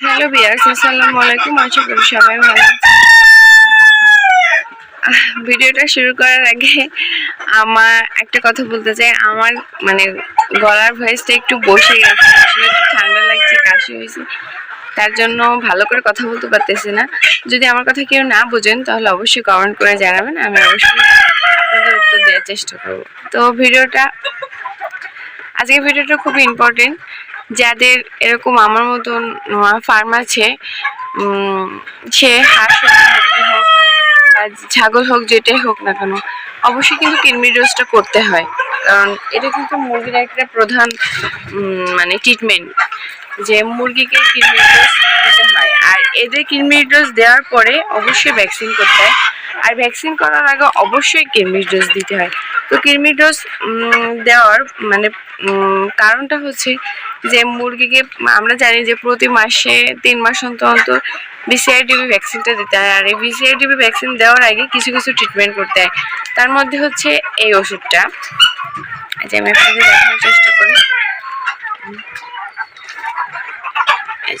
Hello বিয়ার্স আসসালামু আলাইকুম। আশা করি সবাই ভালো ভিডিওটা শুরু করার আগে আমার একটা কথা বলতে চাই। আমার মানে গলার ভয়েসটা একটু বসে গেছে, আসলে একটু ঠান্ডা লাগছে, কাশি হয়েছে। তার জন্য ভালো করে কথা বলতে পারতেছি না। যদি আমার কথা কেউ না বোঝেন, তাহলে অবশ্যই কমেন্ট করে জানাবেন। আমি অবশ্যই আপনাদের উত্তর দেওয়ার চেষ্টা করব। তো ভিডিওটা, আজকের ভিডিওটা খুব ইম্পর্টেন্ট যাদের এরকম আমার মতন ফার্ম আছে সে হাঁস হোক বা ছাগল হোক যেটাই হোক না কেন, অবশ্যই কিন্তু কিডনি ডোজটা করতে হয়। কারণ এটা কিন্তু মুরগির একটা প্রধান মানে ট্রিটমেন্ট যে মুরগিকে কিডনি ডোজ এদের কিডনি ডোজ দেওয়ার পরে অবশ্যই ভ্যাকসিন করতে হয়। আর ভ্যাকসিন করার আগে অবশ্যই কিডনি ডোজ দিতে হয়। তো কিডনি ডোজ দেওয়ার মানে কারণটা হচ্ছে যে মুরগিকে, আমরা জানি যে প্রতি মাসে তিন মাস অন্তর অন্তর বিসিআইডিবি ভ্যাকসিনটা দিতে হয়। আর এই বিসিআইডিবি ভ্যাকসিন দেওয়ার আগে কিছু কিছু ট্রিটমেন্ট করতে হয়। তার মধ্যে হচ্ছে এই ওষুধটা। যে আমি আপনাদের দেখানোর চেষ্টা করি।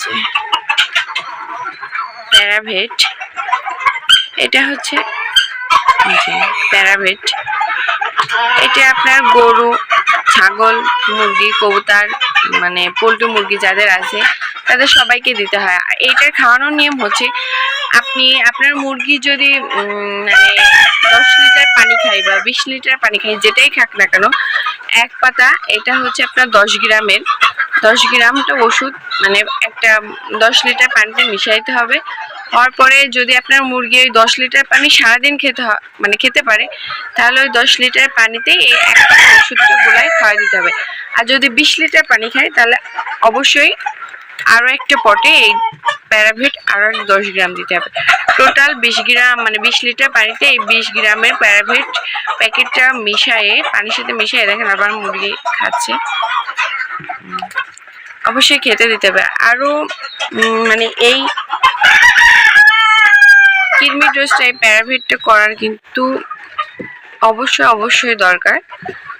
যে প্যারাভেট। এটা হচ্ছে প্যারাভেট। এটা আপনার গরু, ছাগল, মুরগি, কবুতর মানে পোলট্রি, মুরগি যাদের আছে, তাদের সবাইকে দিতে হয়। আর এইটার খাওয়ানোর নিয়ম হচ্ছে আপনি আপনার মুরগি যদি মানে দশ লিটার পানি খাই বা বিশ লিটার পানি খাই যেটাই খাক না কেন, এক পাতা, এটা হচ্ছে আপনার দশ গ্রামের দশ গ্রামটা ওষুধ মানে একটা দশ লিটার পানিতে মিশাইতে হবে। হওয়ার পরে যদি আপনার মুরগি ওই দশ লিটার পানি সারাদিন খেতে মানে খেতে পারে, তাহলে ওই দশ লিটার পানিতে এই এক পাতা ওষুধটা গোলায় খাওয়া দিতে হবে। আর যদি বিশ লিটার পানি খায়, তাহলে অবশ্যই আরও একটা পটে এই প্যারাভিট আরও দশ গ্রাম দিতে হবে। টোটাল বিশ গ্রাম মানে বিশ লিটার পানিতে এই বিশ গ্রামের প্যারাভিট প্যাকেটটা মিশায়ে, পানির সাথে মিশিয়ে দেখেন আবার মুরগি খাচ্ছে। অবশ্যই খেতে দিতে হবে। আরও মানে এই কিডনি ডোজটা এই প্যারাভিটটা করার কিন্তু অবশ্যই অবশ্যই দরকার।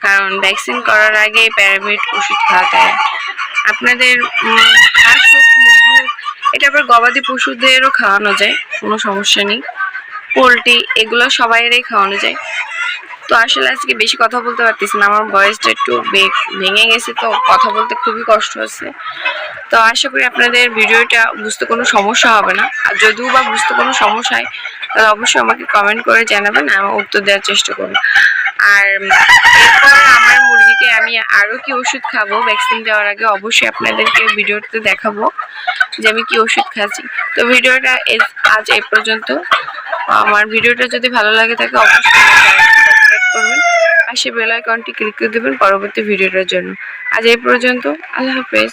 কারণ ভ্যাকসিন করার আগে প্যারাভিট ওষুধ খাওয়াতে হয়। আপনাদের হাঁস মুরগি এটা আবার গবাদি পশুদেরও খাওয়ানো যায়, কোনো সমস্যা নেই। পোলট্রি, এগুলো সবাইয়েরই খাওয়ানো যায়। তো আসলে আজকে বেশি কথা বলতে পারতেছি না। আমার ভয়েসটা একটু ভেঙে গেছে তো কথা বলতে খুবই কষ্ট হচ্ছে। তো আশা করি আপনাদের ভিডিওটা বুঝতে কোনো সমস্যা হবে না। আর যদিও বা বুঝতে কোনো সমস্যা হয়, তাহলে অবশ্যই আমাকে কমেন্ট করে জানাবেন, আমি উত্তর দেওয়ার চেষ্টা করব। আর এরপর আমার মুরগিকে আমি আরও কি ওষুধ খাব ভ্যাকসিন দেওয়ার আগে অবশ্যই আপনাদেরকে ভিডিওতে দেখাবো যে আমি কি ওষুধ খাচ্ছি। তো ভিডিওটা এ- আজ এই পর্যন্ত। আমার ভিডিওটা যদি ভালো লাগে থাকে, অবশ্যই করবেন পাশে বেল আইকনটি ক্লিক করে দেবেন পরবর্তী ভিডিওটার জন্য। আজ এই পর্যন্ত, আল্লাহ হাফেজ।